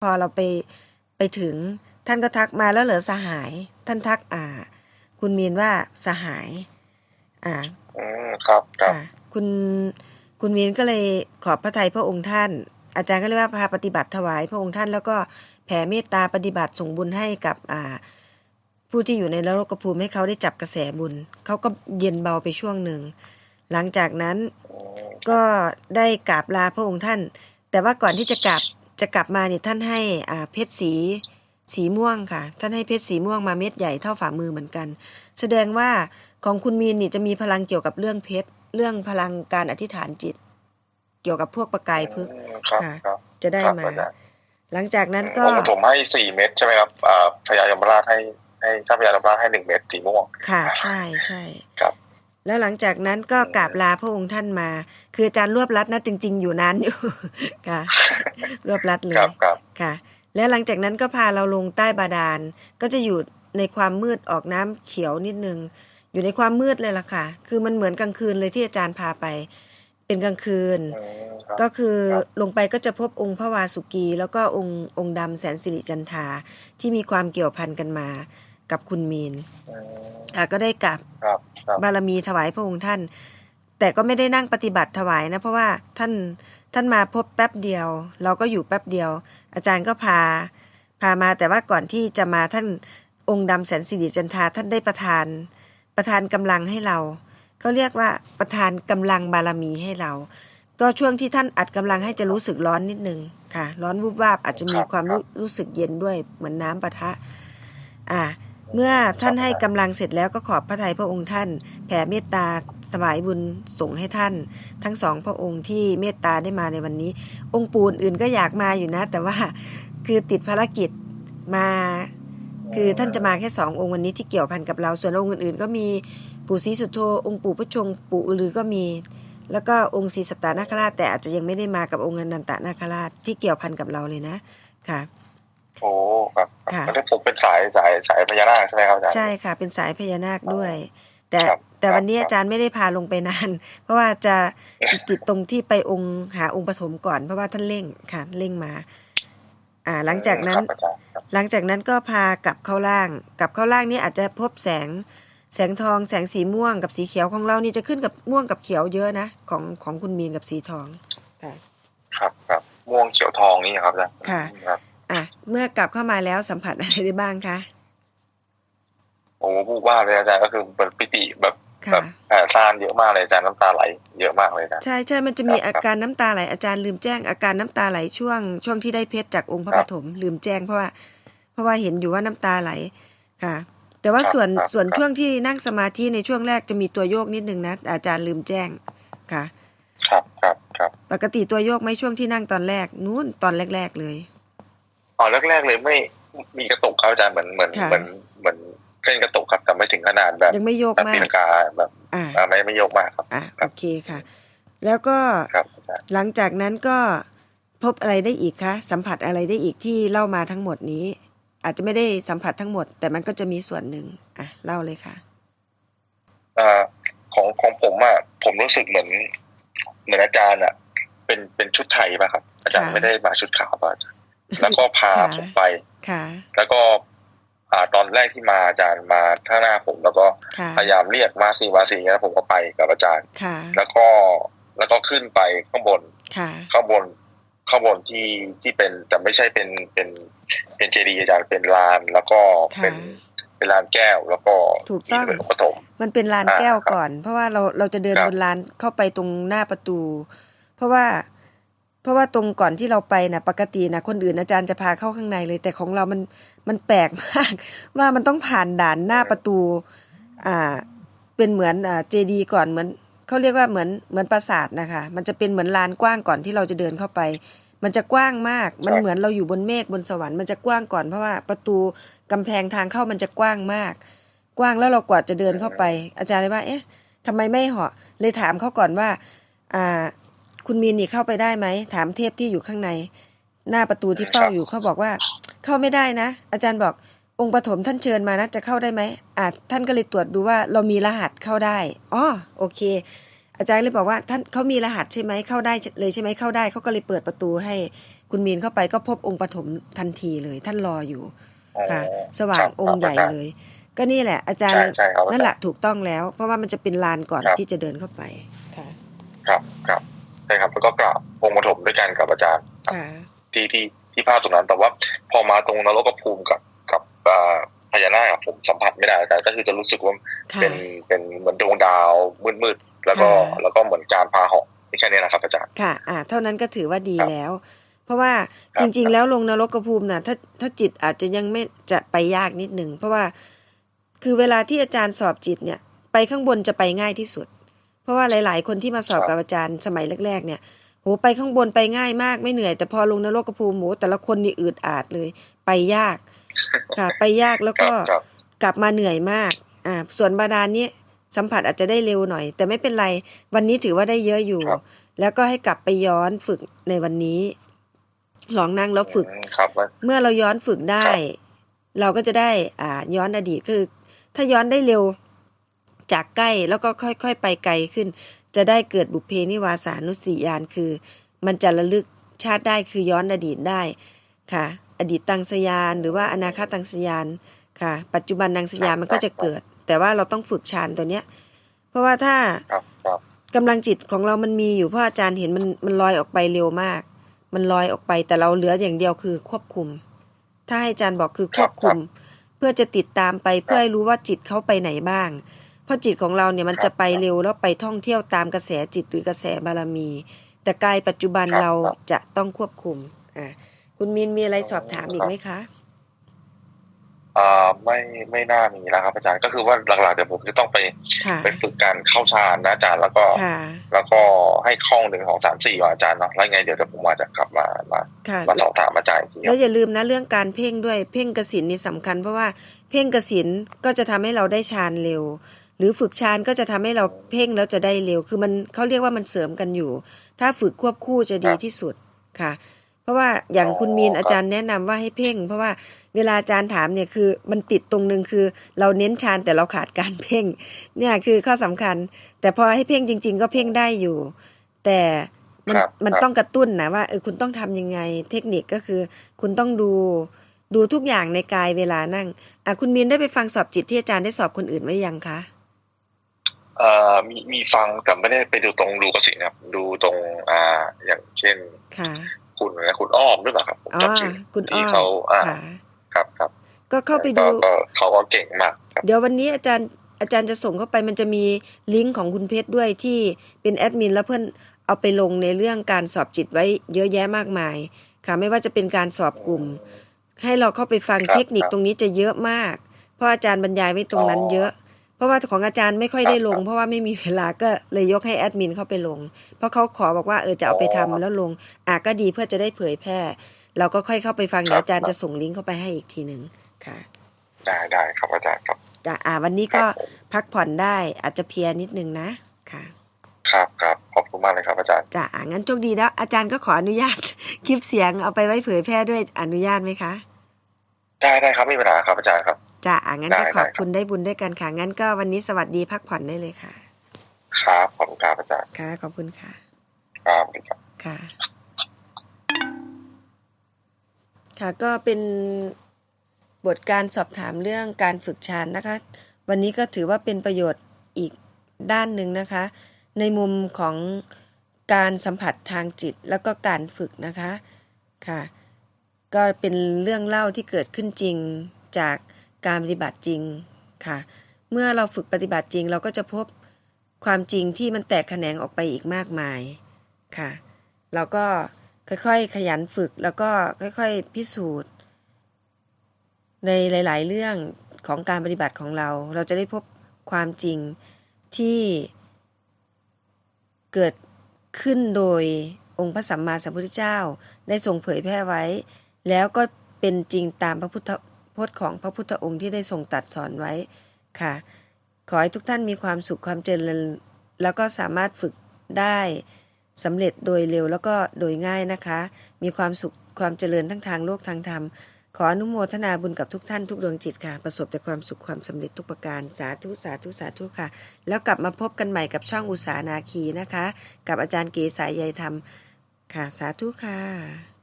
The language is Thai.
พอเราไปไปถึง ท่านก็ทักมาแล้วเหรอสหาย ท่านทักอ่า คุณมีนว่าสหาย อ่าอืมครับครับค่ะคุณคุณมีนก็เลยขอบพระทัยพระองค์ท่าน อาจารย์ก็เลยว่าพาปฏิบัติถวายพระองค์ท่านแล้วก็แผ่เมตตาปฏิบัติส่งบุญให้กับอ่าผู้ที่อยู่ในนรกภูมิให้เขาได้จับกระแสบุญ เขาก็เย็นเบาไปช่วงหนึ่ง หลังจากนั้นอืมก็ได้กราบลาพระองค์ท่าน แต่ว่าก่อนที่จะกลับ จะกลับมาเนี่ยท่านให้อ่าเพชรสีสีม่วงค่ะ ท่านให้เพชรสีม่วงมาเม็ดใหญ่เท่าฝ่ามือเหมือนกัน แสดงว่าของคุณมีนนี่จะมีพลังเกี่ยวกับเรื่องเพชรเรื่องพลังการอธิษฐานจิต เกี่ยวกับพวกประกายพึกษ์อืมครับค่ะครับจะได้ครับมาอาจารย์หลังจากนั้นก็องค์ปฐมให้สี่เม็ดใช่ไหมครับอ่าพญายมราชให้ให้ถ้าพญายมราชให้หนึ่งเม็ดสีม่วงค่ะ ใช่ใช่ครับ แล้วหลังจากนั้นก็กราบลาพระองค์ท่านมา คืออาจารย์รวบรัดนะจริง ๆ อยู่นานอยู่ค่ะ รวบรัดเลครัยบครับค่ะ แล้วหลังจากนั้นก็พาเราลงใต้บาดาล ก็จะอยู่ในความมืดออกน้ำเขียวนิดนึง อยู่ในความมืดเลยล่ะค่ะ คือมันเหมือนกลางคืนเลยที่อาจารย์พาไป เป็นกลางคืนอืมครับก็คือครับลงไปก็จะพบองค์พระวาสุกี แล้วก็องค์องค์ดำแสนสิริจันทราที่มีความเกี่ยวพันกันมากับคุณมีนอืมค่ะก็ได้กราบครั บารมีถวายพระองค์ท่าน แต่ก็ไม่ได้นั่งปฏิบัติถวายนะ เพราะว่าท่านท่านมาพบแป๊บเดียว เราก็อยู่แป๊บเดียว อาจารย์ก็พา พามาแต่ว่าก่อนที่จะมาท่านองค์ดำแสนสิริจันทาท่านได้ประทาน ประทานกำลังให้เราเขาเรียกว่าประทานกำลังบารมีให้เรา ก็ช่วงที่ท่านอัดกำลังให้จะรู้สึกร้อนนิดนึงค่ะ ร้อนวูบวาบอาจจะมีความรู้รู้สึกเย็นด้วยเหมือนน้ำปะทะ อ่า เมื่อท่านให้กำลังเสร็จแล้วก็ขอบพระทัยพระองค์ท่าน แผ่เมตตาถวายบุญส่งให้ท่าน ทั้งสองพระองค์ที่เมตตาได้มาในวันนี้ องค์ปู่อื่นก็อยากมาอยู่นะ แต่ว่าคือติดภารกิจมาคือท่านจะมาแค่สององค์วันนี้ที่เกี่ยวพันกับเรา ส่วนองค์อื่นๆ ก็มีปู่ศรีสุโธองค์ปู่พระชงปู่อือก็มี แล้วก็องค์ศรีสัตตนาคราชแต่อาจจะยังไม่ได้มากับองค์นันตนาคราชที่เกี่ยวพันกับเราเลยนะค่ะ โอ้ครับค่ะแล้วผมเป็นสายสายสายพญานาคใช่ไหมครับอาจารย์ใช่ค่ะ เป็นสายพญานาคด้วย แต่ครับแต่ครับวันนี้ครับอาจารย์ไม่ได้พาลงไปนาน เพราะว่าจะติดติดตรงที่ไปองค์หาองค์ปฐมก่อนเพราะว่าท่านเร่งค่ะเร่งมาอ่าหลังจากนั้นครับอาจารย์ครับหลังจากนั้นก็พากลับเข้าล่าง กลับเข้าล่างนี่อาจจะพบแสง แสงทอง แสงสีม่วงกับสีเขียวของเรานี่จะขึ้นกับม่วงกับเขียวเยอะนะของของคุณมีนกับสีทอง ค่ะ ครับครับม่วงเขียวทองนี่ครับอาจารย์ค่ะครับ อะ เมื่อกลับเข้ามาแล้วสัมผัสอะไรได้บ้างคะโอ้พูดว่าเลยอาจารย์ก็คือเป็นปิติแบบแบค่ะบแผ่ซ่านเยอะมากเลยอาจารย์น้ำตาไหลเยอะมากเลยอาจารย์ใช่ใช่มันจะมีครับอาการน้ำตาไหลอาจารย์ลืมแจ้งอาการน้ำตาไหลช่วง ช่วงที่ได้เพชรจากองค์พระคปรับฐมลืมแจ้งเพราะว่า เพราะว่าเห็นอยู่ว่าน้ำตาไหลค่ะ แต่ว่าครับส่วนครับส่วนครับช่วงที่นั่งสมาธิในช่วงแรกจะมีตัวโยกนิดนึงนะอาจารย์ลืมแจ้งค่ะ ครับครับครับปกติตัวโยกไหม่ช่วงที่นั่งตอนแรกนู้นตอนแรก ๆเลย อ๋อแรกๆเลยไม่มีกระตุกครับอาจารย์เหมือนเหมือนค่ะเหมือนเหมือนเส้นกระตุกครับแต่ไม่ถึงขนาดแบบยังไม่โยกแบบมาตีกลังกาแบบอ่าอ่าไม่ไม่โยกมากครับอะโอเคค่ะ แล้วก็ครับอาจารย์หลังจากนั้นก็พบอะไรได้อีกคะสัมผัสอะไรได้อีกที่เล่ามาทั้งหมดนี้ อาจจะไม่ได้สัมผัสทั้งหมด แต่มันก็จะมีส่วนหนึ่งอะเล่าเลยค่ะอ่าของของผมอะผมรู้สึกเหมือนเหมือนอาจารย์อะ เป็นเป็นชุดไทยป่ะครับ อาจารย์ค่ะไม่ได้มาชุดขาวป่ะอาจารย์ แล้วก็พาค่ะผมไปค่ะแล้วก็อ่าตอนแรกที่มาอาจารย์มาข้างหน้าผม แล้วก็ค่ะพยายามเรียกมาสีมาสีแล้วผมก็ไปกับอาจารย์ค่ะแล้วก็แล้วก็ขึ้นไปข้างบนค่ะข้างบนข้างบนที่ที่เป็นแต่ไม่ใช่เป็นเป็นเป็นเจดีย์อาจารย์เป็นลานแล้วก็เป็นค่ะเป็นลานแก้วแล้วก็ถูกต้องมีเป็นปฐมมันเป็นลานอ่าแก้วครับก่อน เพราะว่าเราเราจะเดินครับบนลานเข้าไปตรงหน้าประตู เพราะว่าเพ ราะว่าตรงก่อนที่เราไปนะปกตินะคนอื่นอาจารย์จะพาเข้าข้างในเลย แต่ของเรามันมันแปลกมาก ว่ามันต้องผ่านด่านหน้าประตู อ่า เป็นเหมือนอ่าเจดีก่อนเหมือนเขาเรียกว่าเหมือนเหมือนปราสาทนะคะ มันจะเป็นเหมือนลานกว้างก่อนที่เราจะเดินเข้าไป มันจะกว้างมาก มันเหมือนเราอยู่บนเมฆบนสวรรค์มันจะกว้างก่อนเพราะว่าประตูกำแพงทางเข้ามันจะกว้างมาก กว้างแล้วเรากว่าจะเดินเข้าไป อาจารย์เลยว่า เอ๊ะทำไมไม่เหาะเลยถามเขาก่อนว่า อ่า คุณมีนนี่เข้าไปได้ไหม ถามเทพที่อยู่ข้างใน หน้าประตูที่เฝ้าอยู่เขาบอกว่า เข้าไม่ได้นะ อาจารย์บอกองค์ปฐมท่านเชิญมานะจะเข้าได้ไหมอ่าท่านก็เลยตรวจดูว่าเรามีรหัสเข้าได้อ๋อโอเค อาจารย์เลยบอกว่าท่านเขามีรหัสใช่ไหมเข้าได้เลยใช่ไหมเข้าได้เขาก็เลยเปิดประตูให้คุณมีนเข้าไปก็พบองค์ปฐมทันทีเลย ท่านรออยู่อ๋อค่ะ สว่างครับองค์ใหญ่ครับเลย ก็นี่แหละอาจารย์ใช่ใช่ครับอาจารย์นั่นแหละถูกต้องแล้ว เพราะว่ามันจะเป็นลานก่อนครับที่จะเดินเข้าไปค่ะ ครับครับ ใช่ครับ แล้วก็กราบองค์ปฐมด้วยกันกับอาจารย์ครับค่ะที่ที่ที่ภาพตรงนั้น แต่ว่าพอมาตรงนรกภูมิกับกับอ่าพญานาคอะผมสัมผัสไม่ได้อาจารย์ก็คือจะรู้สึกว่าค่ะเป็นเป็นเหมือนดวงดาวมืดๆแล้วก็ค่ะแล้วก็เหมือนการพาเหาะนี่แค่นี้นะครับอาจารย์ค่ะ อ่า เท่านั้นก็ถือว่าดีครับแล้ว เพราะว่าครัจบริง ๆ แล้วลงนรกภูมิน่ะ ถ้าถ้าจิตอาจจะยังไม่จะไปยากนิดหนึ่งเพราะว่าคือเวลาที่อาจารย์สอบจิตเนี่ย ไปข้างบนจะไปง่ายที่สุดเพ ราะว่าหลาย ๆ คนที่มาสอบกับอาจารย์สมัยแรก ๆ เนี่ยโหไปข้างบนไปง่ายมากไม่เหนื่อย แต่พอลงนรกภูมิโหแต่ละคนนี่อืดอาดเลย ไปยากค่ะ ไปยากแล้วครัก็บครับกลับมาเหนื่อยมาก อ่า ส่วนบาดาลนี้สัมผัสอาจจะได้เร็วหน่อย แต่ไม่เป็นไร วันนี้ถือว่าได้เยอะอยู่ครับแล้วก็ให้กลับไปย้อนฝึกในวันนี้ลองนั่งแล้วฝึกอืมครับว่าเมื่อเราย้อนฝึกได้ครับเราก็จะได้อ่าย้อนอดีตคือ ถ้าย้อนได้เร็ว จากใกล้แล้วก็ค่อยๆ ไปไกลขึ้น จะได้เกิดบุพเพนิวาสานุสติญาณคือ มันจะระลึกชาติได้คือย้อนอดีตได้ค่ะ อดีตตังสยานหรือว่าอนาคตตังสยานค่ะ ปัจจุบันตังสยานมันก็จะเกิด แต่ว่าเราต้องฝึกฌานตัวเนี้ย เพราะว่าถ้าครับครับกำลังจิตของเรามันมีอยู่เพราะอาจารย์เห็นมันมันลอยออกไปเร็วมาก มันลอยออกไปแต่เราเหลืออย่างเดียวคือควบคุม ถ้าให้อาจารย์บอกคือควบคุม เพื่อจะติดตามไปเพื่อให้รู้ว่าจิตเขาไปไหนบ้าง เพราะจิตของเราเนี่ยมันจะไปเร็วแล้วไปท่องเที่ยวตามกระแสจิตหรือกระแสบารมี แต่กายปัจจุบันเราจะต้องควบคุมอ่าคุณมินมีอะไรสอบถามอีกไหมคะอ่าไม่ไม่น่ามีแล้วครับอาจารย์ก็คือว่าหลักๆเดี๋ยวผมจะต้องไปค่ะไปฝึกการเข้าฌานนะอาจารย์แล้วก็ค่ะแล้วก็ให้คล่องหนึ่งของสามสี่ว่าอาจารย์เนาะแล้วไงเดี๋ยวเดี๋ยวผมอาจจะกลับมามาค่ะมาสอบถามอาจารย์อีกทีคแล้รัวบอย่าลืมนะเรื่องการเพ่งด้วยเพ่งกสินนี่สำคัญ เพราะว่าเพ่งกสินก็จะทำให้เราได้ฌานเร็ว หรือฝึกฌานก็จะทำให้เราเพ่งแล้วจะได้เร็ว คือมันเขาเรียกว่ามันเสริมกันอยู่ ถ้าฝึกควบคู่จะดีที่สุดค่ะ เพราะว่าอย่างคุณมีนอาจารย์แนะนำว่าให้เพ่ง เพราะว่าเวลาอาจารย์ถามเนี่ยคือมันติดตรงนึงคือ เราเน้นฌานแต่เราขาดการเพ่ง เนี่ยคือข้อสำคัญ แต่พอให้เพ่งจริง ๆ ก็เพ่งได้อยู่ แต่มันครับมันครับต้องกระตุ้นนะว่าเออคุณต้องทำยังไง เทคนิคก็คือ คุณต้องดูดูทุกอย่างในกายเวลานั่งอะคุณมีนได้ไปฟังสอบจิตที่อาจารย์ได้สอบคนอื่นไว้ยังคะ เอ่อมีมีฟังแต่ไม่ได้ไปดูตรงรูกสินครับ ดูตรงอ่าอย่างเช่นค่ะคุณนะคุณอ้อมหรือเปล่าครับผมอ๋อจำชื่อคุณอ้ที่อมเขาอ่าค่ะครับครับก็เข้าไปดูก็ก็เขาก็เก่งมากครับเดี๋ยววันนี้อาจารย์อาจารย์จะส่งเข้าไปมันจะมีลิงก์ของคุณเพชรด้วยที่เป็นแอดมินแล้วเพื่อนเอาไปลงในเรื่องการสอบจิตไว้เยอะแยะมากมาย ค่ะ ไม่ว่าจะเป็นการสอบกลุ่ม ให้เราเข้าไปฟังครับเทคนิคครับตรงนี้จะเยอะมาก เพราะอาจารย์บรรยายไว้ตรงนั้นอ๋อเยอะ เพราะว่าของอาจารย์ไม่ค่อยได้ลงครับเพราะว่าไม่มีเวลาก็เลยยกให้แอดมินเข้าไปลง เพราะเขาขอบอกว่าเออจะเอาไปทำอ๋อแล้วลงอะก็ดีเพื่อจะได้เผยแพร่ เราก็ค่อยเข้าไปฟังเดี๋ยวครับอาจารย์จะส่งลิงก์เข้าไปให้อีกทีหนึ่งค่ะ ได้ได้ครับอาจารย์ครับจะอ่าวันนี้ครัก็บผมพักผ่อนได้อาจจะเพลียนิดนึงนะค่ะ ครับครับขอบคุณมากเลยครับอาจารย์จะอ่างั้นโชคดีแล้ว อาจารย์ก็ขออนุญาตคลิปเสียงเอาไปไว้เผยแพร่ด้วยอนุญาตไหมคะได้ได้ครับไม่มีปัญหาครับอาจารย์ครับ จะอ่างั้นก็ได้ขอบได้ครับคุณได้บุญด้วยกันค่ะ งั้นก็วันนี้สวัสดีพักผ่อนได้เลยค่ะ ครับขอบคุณครับอาจารย์ค่ะ ขอบคุณค่ะครับสวัสดีครับค่ะ ค่ะก็เป็นบทการสอบถามเรื่องการฝึกฌานนะคะ วันนี้ก็ถือว่าเป็นประโยชน์อีกด้านหนึ่งนะคะ ในมุมของการสัมผัสทางจิตแล้วก็การฝึกนะคะค่ะ ก็เป็นเรื่องเล่าที่เกิดขึ้นจริงจาก การปฏิบัติจริงค่ะ เมื่อเราฝึกปฏิบัติจริง เราก็จะพบความจริงที่มันแตกแขนงออกไปอีกมากมายค่ะ เราก็ค่อยๆ ขยันฝึกแล้วก็ค่อยๆ พิสูจน์ ในหลายๆ เรื่องของการปฏิบัติของเรา เราจะได้พบความจริงที่เกิดขึ้นโดยองค์พระสัมมาสัมพุทธเจ้าได้ทรงเผยแพร่ไว้ แล้วก็เป็นจริงตามพระพุทธ พจน์ของพระพุทธองค์ที่ได้ทรงตัดสอนไว้ค่ะ ขอให้ทุกท่านมีความสุขความเจริญแล้วก็สามารถฝึกได้สำเร็จโดยเร็วแล้วก็โดยง่ายนะคะ มีความสุขความเจริญทั้งทางโลกทางธรรม ขออนุโมทนาบุญกับทุกท่านทุกดวงจิตค่ะ ประสบแต่ความสุขความสำเร็จทุกประการสาธุสาธุสาธุค่ะ แล้วกลับมาพบกันใหม่กับช่องอุสานาคีนะคะ กับอาจารย์เก๋สายใยธรรมค่ะ สาธุค่ะ